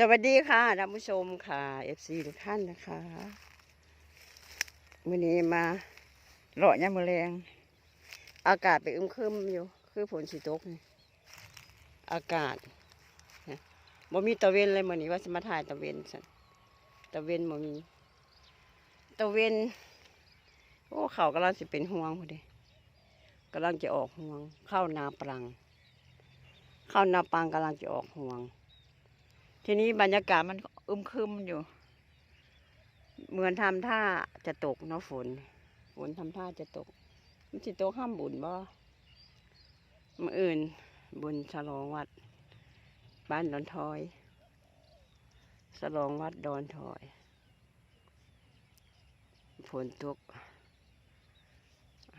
สวัสดีค่ะท่านผู้ชมค่ะ FC ทุกท่านนะคะวันนี้มาเลาะยามมะแรง อากาศไปอึมครึมอยู่ คือฝนสิตกนี่อากาศบ่มีตะเวนเลยมื้อนี้ว่าจะมาถ่ายตะเวนสันตะเวนบ่มีตะเวนโอ้เขากำลังสิเป็นห่วงพอดีกำลังจะออกห่วง เข้านาปรัง เข้านาปังกำลังจะออกห่วง ทีนี้บรรยากาศมันอึมครึมอยู่ เหมือนทำท่าจะตกเนาะฝน ฝนทำท่าจะตก มันสิตกห้ามบุญบ่มื่ออื่น บุญฉลองวัด บ้านดอนทอยฉลองวัดดอนทอย ฝนตก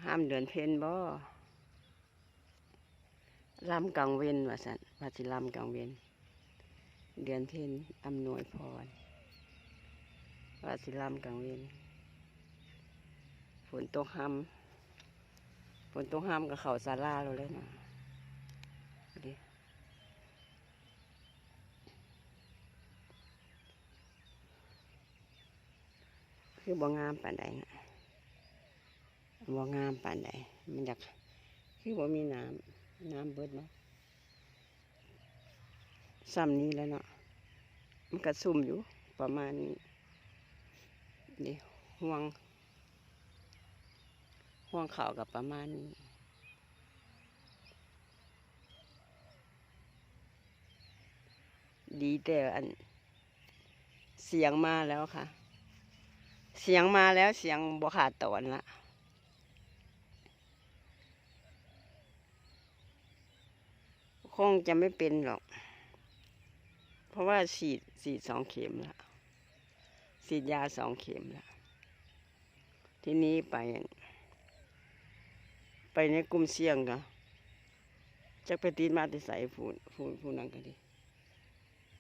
ห้ามเดือนเพ็ญบ่ลำกลางเวนว่าสันว่าสิลำกลางเวน เดือนเพ็ญอำนวยพรวาสิลำกลางเวนฝนตกห้ำฝนตกห้ำกับเขาซาลาเราเลยนะดิคือบ่งามปานใดนะบ่งามปานใดมันอยากคือบ่มีน้ำน้ำเบิดเนาะ ซ้ำนี้แล้วเนาะมันกระซุ่มอยู่ประมาณนี้นี่ห่วง ห่วงเข่ากับประมาณนี้ดีแต่อัน เสียงมาแล้วค่ะ เสียงมาแล้วเสียงบวขาดตอนละคงจะไม่เป็นหรอก ราะว่าฉีดฉีดสองเข็มแล้วฉีดยาสองเข็มแล้วทีนี้ไป ไปในกลุ่มเสี่ยงก็จะไปตีนมาติใส่ผู้ผู้ผู้นั้นก็ดี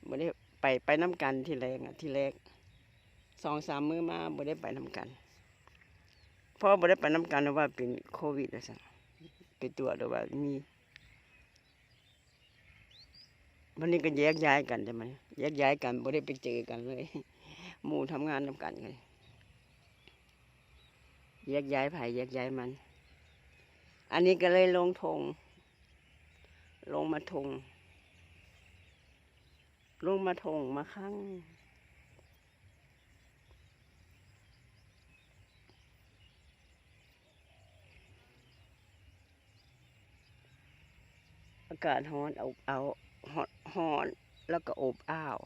บ่ได้ไปไปน้ำกันที่แรกอะที่แรกสองสามมือมาบ่ได้ไปน้ำกันเพราะบ่ได้ไปน้ำกันเพราะว่าเป็นโควิดแล้วสั่นไปตรวจแล้วว่ามี วันนี้ก็แยกย้ายกันใช่ไหมแยกย้ายกันไม่ได้ไปเจอกันเลยหมู่ทำงานทำกันกันแยกย้ายไผ่แยกย้ายมัน อันนี้ก็เลยลงทงลงมาทงลงมาทงมาข้างอากาศร้อนเอาเอา ฮอนฮอนแล้วก็อบอ้าว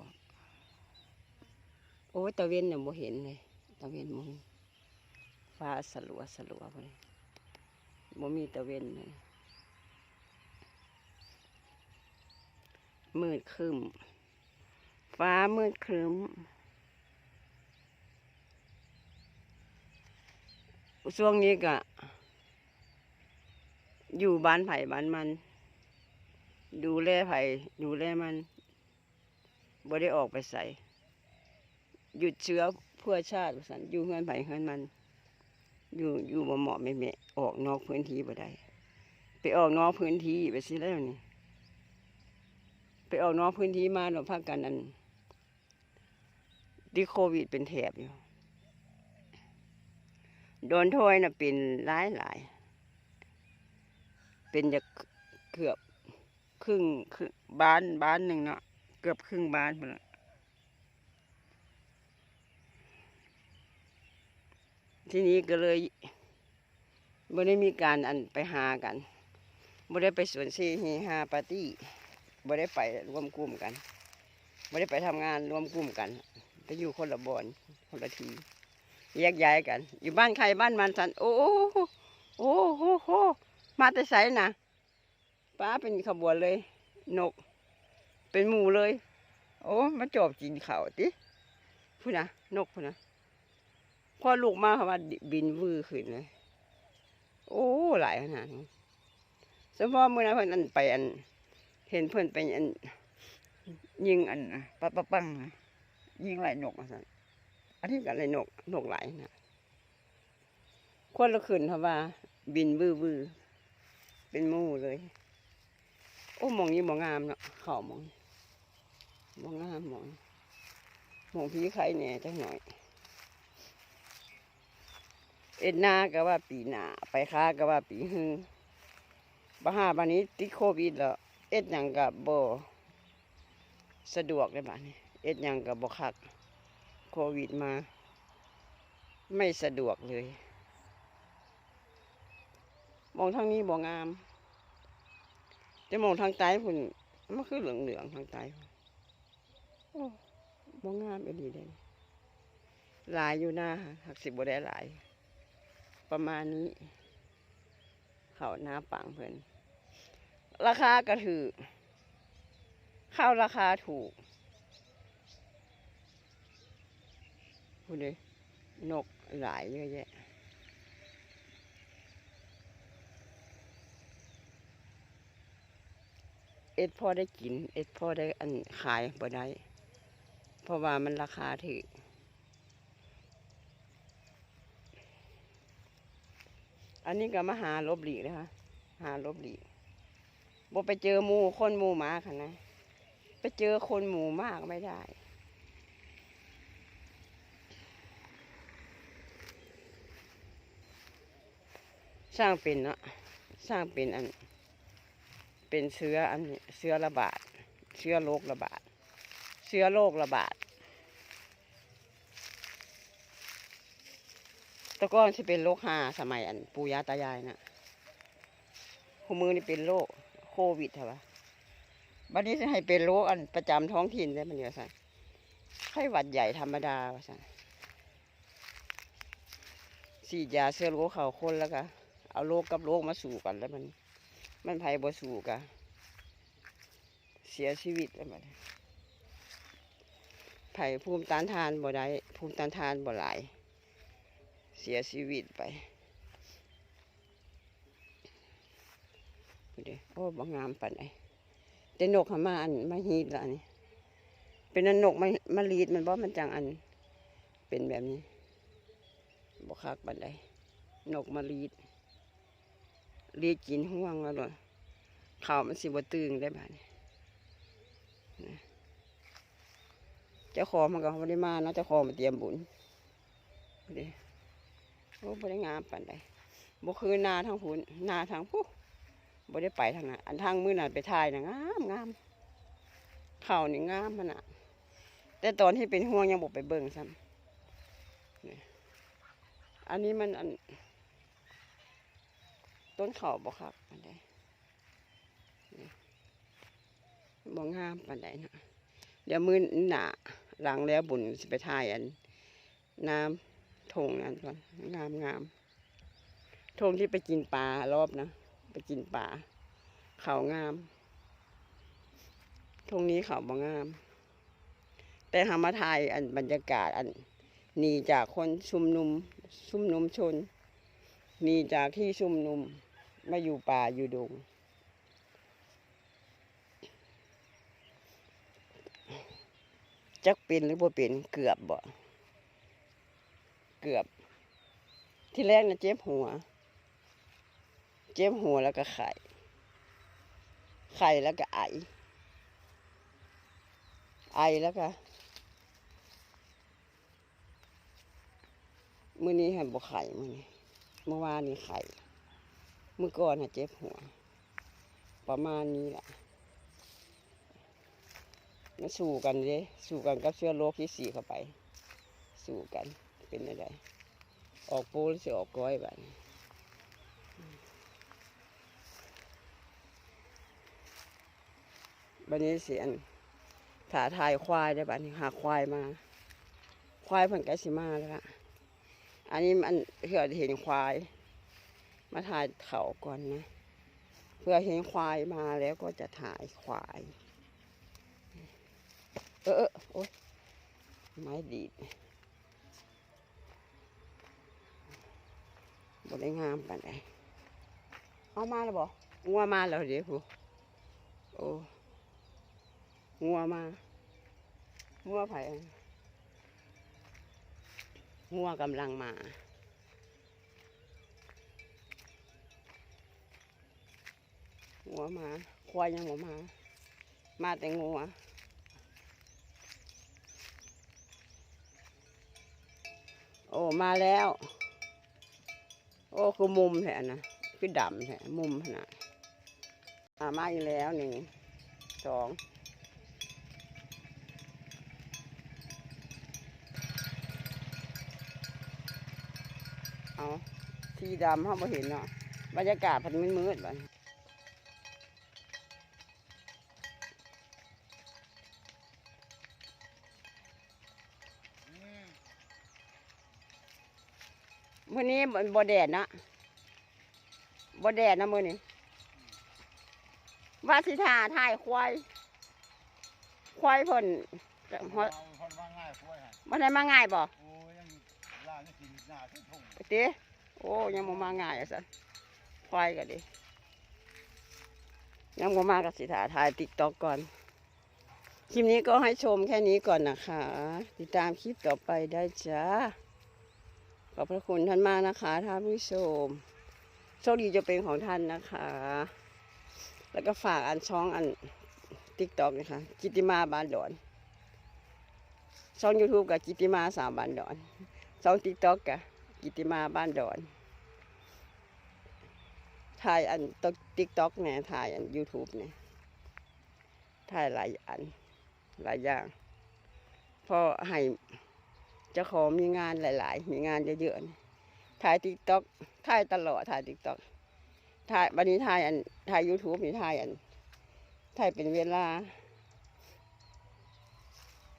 โอ้ยตะเวนเนี่ยบ่เห็นเลยตะเวนมึงฟ้าสลัวสลัวไปเลยบ่มีตะเวนเลยมืดครึมฟ้ามืดครึมช่วงนี้ก็อยู่บ้านไผ่บ้านมัน ดูแลไผ่ดูแลมันบ่ได้ออกไปใส่หยุดเชื้อเพื่อชาติสันอยู่เฮือนไผ่เฮือนมัน อยู่อยู่บ่เหมาะไม่แม่ออกนอกพื้นที่บ่ได้ไปออกนอกพื้นที่ไปสิแล้วนี่ไปออกนอกพื้นที่มาเราพากันอันที่โควิดเป็นแถบอยู่โดนโทยน่ะเป็นหลายหลายเป็นจะเกือบ ครึ่งครึ่งบ้านบ้านหนึ่งเนาะเกือบครึ่งบ้านหมดละทีนี้ก็เลยไม่ได้มีการอันไปหากันไม่ได้ไปสวนซีเฮฮาปาร์ตี้ไม่ได้ไปรวมกลุ่มกันไม่ได้ไปทำงานรวมกลุ่มกันไปอยู่คนละบอนคนละทีแยกย้ายกัน อยู่บ้านใครบ้านมันสันโอ้โหโอ้โหโหมาแต่ไสนะ ป้าเป็นขบวนเลย นก เป็นหมูเลย โอ้มาจอบกินเขาติพูดนะนกพูดนะพอลูกมาเขาว่าบินวือขึ้นเลย โอ้หลายขนาดนั้สมพอเมื่อนั้นเพิ่อนอันไปอัน เห็นเพิ่อนไปอัน ยิงอันปะปะปังยิงหลายนกอะสันอันนี้กันหลายนกนกหลายนะคนละขึ้นเขาว่า บินวือวือเป็นมู่เลย โอ้มองนี้มองงามเนาะเขาหมองบ่งงามมองมองพี่ไข่เนี่ยจังหน่อย เอ็ดหนาก็ว่าปีหนาไปค้าก็ว่าปีหึงบ้าหาบ้านนี้ติดโควิดแล้วเอ็ดยังกับบ่สะดวกเลยบ้านนี้ เอ็ดยังกับบ่คักโควิดมา ไม่สะดวกเลย มองทางนี้บ่งาม แต่มองทางใต้พุ่นมันคือเหลืองเหลืองๆทางใต้พุ่นโอ้บ่งามอีหลีเด้หลายอยู่หน้าหักสิบ่ได้หลาย ประมาณนี้ เขาหน้าปังเพิ่นราคาก็ถือข้าวราคาถูกพูดเลยนกหลายเยอะแยะ เอ็ดพ่อได้กิน เอ็ดพ่อได้อันขายบ่ได้เพราะว่ามันราคาถืออันนี้ก็มาหาลบหลีกนะคะหาลบหลีกบ่ไปเจอหมูคนหมูหมาค่ะนะ ไปเจอคนหมูมากไม่ได้ สร้างเป็นเนาะสร้างเป็นอัน เป็นเชื้ออันนี้เชื้อระบาด เชื้อโรคระบาด เชื้อโรคระบาดต่ก่อนที่เป็นโรคหาสมัยอันปู่ย่าตายายนะคู่มือนี่เป็นโรคโควิดใช่ปะบัดนี้จะให้เป็นโรคอันประจำท้องถิ่นได้มันเยอะสันไข้หวัดใหญ่ธรรมดาสันฉีดยาเสื้อโรคเข่าคนแล้วก็เอาโรคกับโรคมาสู่กันแล้วมัน มันไผบ่สู่กันเสียชีวิตแล้วมันไผภูมิต้านทานบ่ได้ภูมิต้านทานบ่หลาย เสียชีวิตไปดิโอ้บางงามปันไอแต่นกหามาอันมาฮีดละนนี้เป็นนกมามาลีดมันบ่มันจังอัน เป็นแบบนี้บ่คักปันไดนกมาลีด ลีดกินห่วงแล้วเลยข่าวมันสิบตึงได้บ้านี้เจ้าของมันก็ไม่ได้มาเนาะเจ้าของมาเตรียมบุญดิโอ้บ่ได้งามปานใดบ่คือนาทางพุนนาทางผู้บ่ได้ไปทางนั้นอันทางมือนั้นไปถ่ายนะงามงามข้าวนี่งามขนาดแต่ตอนที่เป็นห่วงยังบ่ไปเบิ่งซ้ำอันนี้มันอัน ต้นเขาวบ่คักปานใดนี่บ่งามปานใดนะเดี๋ยวมือหนาหลังแล้วบุญสิไปถ่ายอัน น้ำทงนั้นก่อนงามงามทงที่ไปกินปลารอบนะไปกินปลาเขางามทงนี้เขาบ่งาม แต่หามาถ่ายอันบรรยากาศอันหนีจากคนชุมนุมชุมนุมชนหนีจากที่ชุมนุม มาอยู่ป่าอยู่ดงจักเป็นหรือบ่เป็นเกือบบ่เกือบ ที่แรกนะเจ็บหัว เจ็บหัวแล้วก็ไข่ไข่แล้วก็ไอ ไอแล้วก็มื้อนี้ให้บ่ไข่มื้อนี้เมื่อวานนี้ไข่ มื้อก่อนนะเจ็บหัว ประมาณนี้แหละมาสู้กันเด้สู้กันกับเชื้อโรคที่สี่เข้าไป สู้กันเป็นอะไรออกปูหรือสิออกก้อยบ้านบันนี้เสียนถาทายควายได้บ้านนี้หาควายมา ควายเพิ่นใกล้สิมาแล้วล่ะอันนี้มันเพื่อเห็นควาย มาถ่ายเขาก่อนนะ เพื่อเห็นควายมาแล้วก็จะถ่ายควาย เออเออโอ๊ยไม้ดีดบ่ได้งามปานใดเอามาแล้วบ่งัวมาแล้วเดี๋ยวโอ้งัวมางัวไผอะงัวกำลังมา หัวมาควายยังหัวมา มาแต่งัวโอ้มาแล้ว โอ้คือมุมแหละนะคือดำแหละมุมขนาดมาอีกแล้วหนึ่งสองเอาที่ดำเขาบ่เห็นเนาะบรรยากาศพันมืดๆไป มื้อนี้บ่บ่แดดนะบ่แดดนะมื้อนี้ว่าสิท่าถ่ายควาย ควายเพิ่นเอาคนว่าง่ายกล้วยฮะบ่ได้มาง่ายบ่โอ้ยยังล่านี่กินหน้าขึ้นทุ่งเต้โอ้ยังบ่มาง่ายอะสันควายก็ดิยังบ่มากับสิถ่าถ่ายติ๊กต็อกก่อนคลิปนี้ก็ให้ชมแค่นี้ก่อนนะคะ ติดตามคลิปต่อไปได้จ้า ขอบพระคุณท่านมากนะคะท่านผู้ชม โชคดีจะเป็นของท่านนะคะ แล้วก็ฝากอันช่องอันติ๊กต็อกนะคะกิติมาบานดอน ช่อง YouTube กับกิติมาสามบานดอน ช่องติ๊กต็อกกับกิติมาบ้านดอนถ่ายอันติ๊กต็อกเนี่ยถ่ายอัน YouTube เนี่ยถ่ายหลายอันหลายอย่างพอให้ จ้าขอมีงานหลาย ๆ มีงานเยอะๆถ่ายติ๊กต็อกถ่ายตลอดถ่ายติ๊กต็อกถ่ายวันนี้ถ่ายอันถ่าย YouTube นี่ถ่ายอันถ่ายเป็นเวลา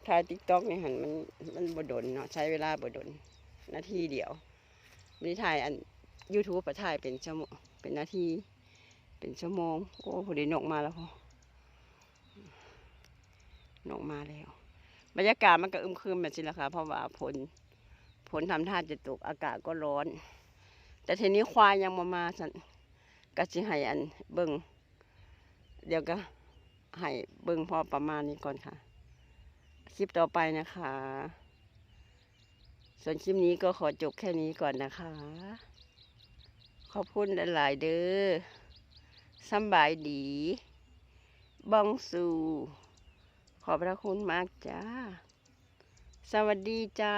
ถ่ายติ๊กต็อกนี่หันมันมันบดนเนาะใช้เวลาบดนนาทีเดียววันนี้ถ่ายอัน YouTube ประถ่ายเป็นชั่วโมงเป็นนาทีเป็นชั่วโมงโอ้พอดีนกมาแล้วพอนกมาแล้ว บรรยากาศมันก็อึมครึมแบบนี้แหละค่ะเพราะว่าฝนฝนทำท่าจะตกอากาศก็ร้อน แต่ทีนี้ควายยังมามาสันก็จะให้อันเบิงเดี๋ยวก็ให้เบิงพอประมาณนี้ก่อนค่ะ คลิปต่อไปนะคะ ส่วนคลิปนี้ก็ขอจบแค่นี้ก่อนนะคะ ขอบคุณหลาย ๆ เด้อสบายดีบองสู ขอบพระคุณมากจ้า สวัสดีจ้า